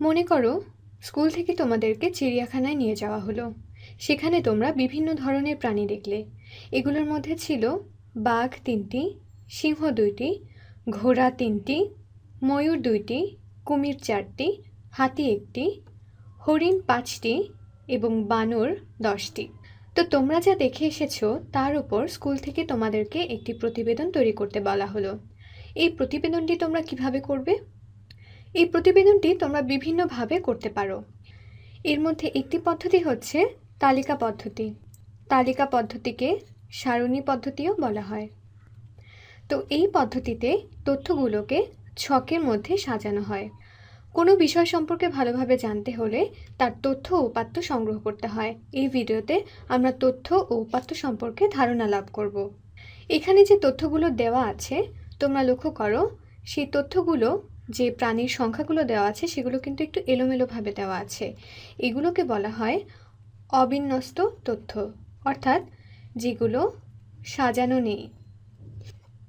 মনে করো, স্কুল থেকে তোমাদেরকে চিড়িয়াখানায় নিয়ে যাওয়া হলো। সেখানে তোমরা বিভিন্ন ধরনের প্রাণী দেখলে। এগুলোর মধ্যে ছিল বাঘ তিনটি, সিংহ দুইটি, ঘোড়া তিনটি, ময়ূর দুইটি, কুমির চারটি, হাতি একটি, হরিণ পাঁচটি এবং বানর দশটি। তো তোমরা যা দেখে এসেছ, তার উপর স্কুল থেকে তোমাদেরকে একটি প্রতিবেদন তৈরি করতে বলা হলো। এই প্রতিবেদনটি তোমরা কীভাবে করবে? এই প্রতিবেদনটি তোমরা বিভিন্নভাবে করতে পারো। এর মধ্যে একটি পদ্ধতি হচ্ছে তালিকা পদ্ধতি। তালিকা পদ্ধতিকে সারণী পদ্ধতিও বলা হয়। তো এই পদ্ধতিতে তথ্যগুলোকে ছকের মধ্যে সাজানো হয়। কোনো বিষয় সম্পর্কে ভালোভাবে জানতে হলে তার তথ্য ও উপাত্ত সংগ্রহ করতে হয়। এই ভিডিওতে আমরা তথ্য ও উপাত্ত সম্পর্কে ধারণা লাভ করব। এখানে যে তথ্যগুলো দেওয়া আছে, তোমরা লক্ষ্য করো, সেই তথ্যগুলো যে প্রাণীর সংখ্যাগুলো দেওয়া আছে, সেগুলো কিন্তু একটু এলোমেলোভাবে দেওয়া আছে। এগুলোকে বলা হয় অবিন্যস্ত তথ্য, অর্থাৎ যেগুলো সাজানো নেই।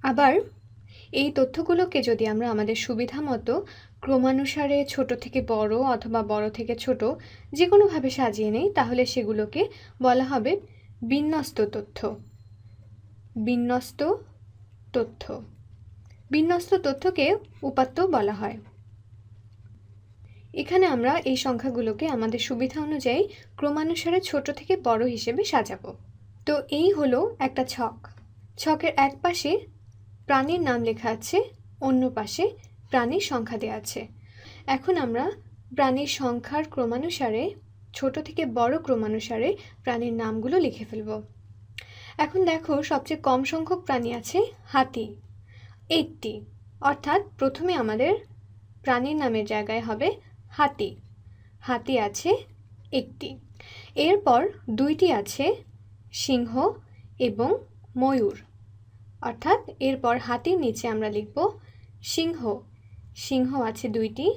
আবার এই তথ্যগুলোকে যদি আমরা আমাদের সুবিধা মতো ক্রমানুসারে ছোট থেকে বড় অথবা বড় থেকে ছোট যে কোনোভাবে সাজিয়ে নেই, তাহলে সেগুলোকে বলা হবে বিন্যস্ত তথ্য। বিন্যস্ত তথ্য। বিন্যস্ত তথ্যকে উপাত্ত বলা হয়। এখানে আমরা এই সংখ্যাগুলোকে আমাদের সুবিধা অনুযায়ী ক্রমানুসারে ছোট থেকে বড় হিসেবে সাজাবো। তো এই হলো একটা ছক। ছকের এক পাশে প্রাণীর নাম লেখা আছে, অন্য পাশে প্রাণীর সংখ্যা দেওয়া আছে। এখন আমরা প্রাণীর সংখ্যার ক্রমানুসারে, ছোট থেকে বড় ক্রমানুসারে প্রাণীর নামগুলো লিখে ফেলব। এখন দেখো সবচেয়ে কম সংখ্যক প্রাণী আছে হাতি। এইটটি অর্থাৎ প্রথমে আমাদের প্রাণীর নামের জায়গায় হবে হাতি। হাতি আছে একটি। এরপর দুইটি আছে সিংহ এবং ময়ূর। অর্থাৎ এরপর হাতির নিচে আমরা লিখব সিংহ। সিংহ আছে দুইটি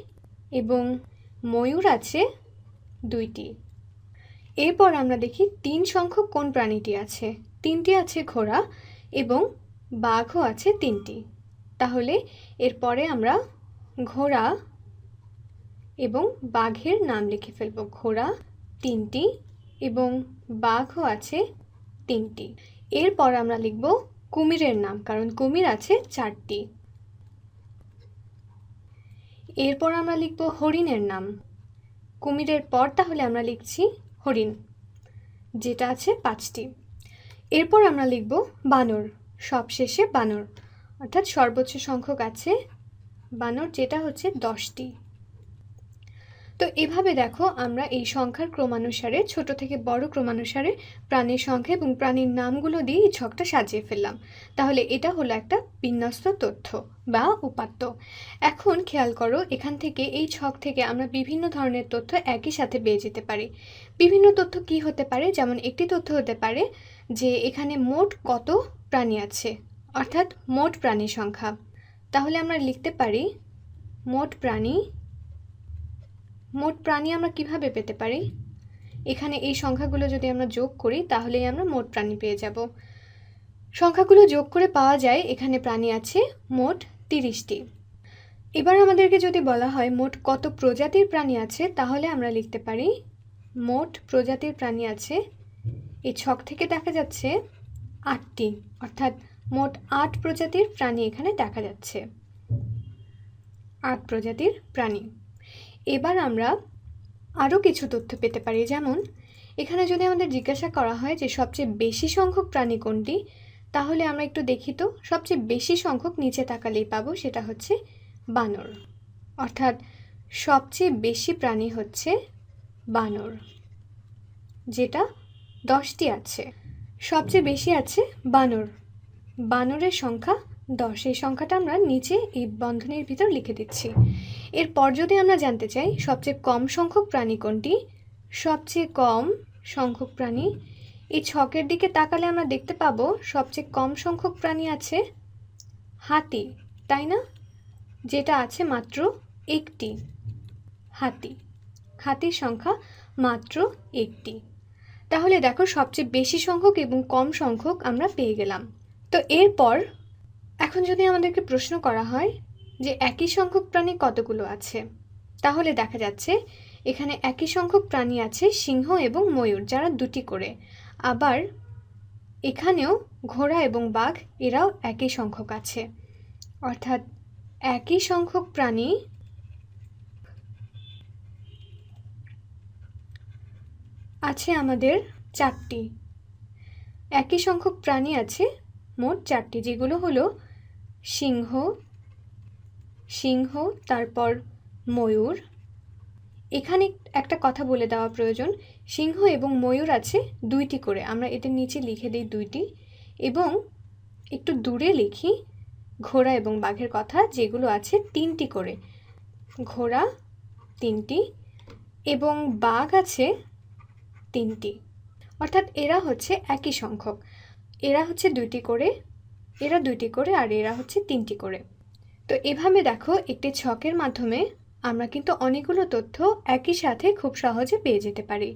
এবং ময়ূর আছে দুইটি। এরপর আমরা দেখি তিন সংখ্যক কোন প্রাণীটি আছে। তিনটি আছে ঘোড়া এবং বাঘও আছে তিনটি। তাহলে এরপরে আমরা ঘোড়া এবং বাঘের নাম লিখে ফেলব। ঘোড়া তিনটি এবং বাঘও আছে তিনটি। এরপর আমরা লিখব কুমিরের নাম, কারণ কুমির আছে চারটি। এরপর আমরা লিখব হরিণের নাম। কুমিরের পর তাহলে আমরা লিখছি হরিণ, যেটা আছে পাঁচটি। এরপর আমরা লিখব বানর, সবশেষে বানর। অর্থাৎ সর্বোচ্চ সংখ্যক আছে বানর, যেটা হচ্ছে দশটি। তো এভাবে দেখো আমরা এই সংখ্যার ক্রমানুসারে, ছোট থেকে বড় ক্রমানুসারে প্রাণীর সংখ্যা এবং প্রাণীর নামগুলো দিয়ে এই ছকটা সাজিয়ে ফেললাম। তাহলে এটা হলো একটা বিন্যস্ত তথ্য বা উপাত্ত। এখন খেয়াল করো, এখান থেকে, এই ছক থেকে আমরা বিভিন্ন ধরনের তথ্য একই সাথে পেয়ে যেতে পারি। বিভিন্ন তথ্য কি হতে পারে? যেমন একটি তথ্য হতে পারে যে এখানে মোট কত প্রাণী আছে। অর্থাৎ মোট প্রাণীর সংখ্যা। তাহলে আমরা লিখতে পারি মোট প্রাণী মোট প্রাণী আমরা কীভাবে পেতে পারি? এখানে এই সংখ্যাগুলো যদি আমরা যোগ করি, তাহলেই আমরা মোট প্রাণী পেয়ে যাব। সংখ্যাগুলো যোগ করে পাওয়া যায়, এখানে প্রাণী আছে মোট তিরিশটি। এবার আমাদেরকে যদি বলা হয় মোট কত প্রজাতির প্রাণী আছে, তাহলে আমরা লিখতে পারি মোট প্রজাতির প্রাণী আছে এই ছক থেকে দেখা যাচ্ছে আটটি, অর্থাৎ মোট আট প্রজাতির প্রাণী এখানে দেখা যাচ্ছে। আট প্রজাতির প্রাণী। এবার আমরা আরও কিছু তথ্য পেতে পারি। যেমন, এখানে যদি আমাদের জিজ্ঞাসা করা হয় যে সবচেয়ে বেশি সংখ্যক প্রাণী কোনটি, তাহলে আমরা একটু দেখি তো, সবচেয়ে বেশি সংখ্যক নিচে তাকালেই পাবো সেটা হচ্ছে বানর। অর্থাৎ সবচেয়ে বেশি প্রাণী হচ্ছে বানর, যেটা দশটি আছে। সবচেয়ে বেশি আছে বানর বানরের সংখ্যা দশ এই সংখ্যাটা আমরা নিচে এই বন্ধনীর ভিতর লিখে দিচ্ছি। এরপর যদি আমরা জানতে চাই, সবচেয়ে কম সংখ্যক প্রাণী কোনটি? সবচেয়ে কম সংখ্যক প্রাণী। এই ছকের দিকে তাকালে আমরা দেখতে পাবো, সবচেয়ে কম সংখ্যক প্রাণী আছে হাতি, তাই না? যেটা আছে মাত্র একটি, হাতি। হাতির সংখ্যা মাত্র একটি। তাহলে দেখো, সবচেয়ে বেশি সংখ্যক এবং কম সংখ্যক আমরা পেয়ে গেলাম। তো এরপর এখন যদি আমাদেরকে প্রশ্ন করা হয় যে একই সংখ্যক প্রাণী কতগুলো আছে, তাহলে দেখা যাচ্ছে এখানে একই সংখ্যক প্রাণী আছে সিংহ এবং ময়ূর, যারা দুটি করে। আবার এখানেও ঘোড়া এবং বাঘ, এরাও একই সংখ্যক আছে। অর্থাৎ একই সংখ্যক প্রাণী আছে আমাদের চারটি। একই সংখ্যক প্রাণী আছে মোট চারটি, যেগুলো হলো সিংহ সিংহ, তারপর ময়ূর। এখানে একটা কথা বলে দেওয়া প্রয়োজন, সিংহ এবং ময়ূর আছে দুইটি করে, আমরা এদের নিচে লিখে দিই দুইটি, এবং একটু দূরে লিখি ঘোড়া এবং বাঘের কথা, যেগুলো আছে তিনটি করে। ঘোড়া তিনটি এবং বাঘ আছে তিনটি, অর্থাৎ এরা হচ্ছে একই সংখ্যক। এরা হচ্ছে দুইটি করে, এরা দুইটি করে আর এরা হচ্ছে তিনটি করে। তো এভাবে দেখো একটি ছকের মাধ্যমে আমরা কিন্তু অনেকগুলো তথ্য একই সাথে খুব সহজে পেয়ে যেতে পারি।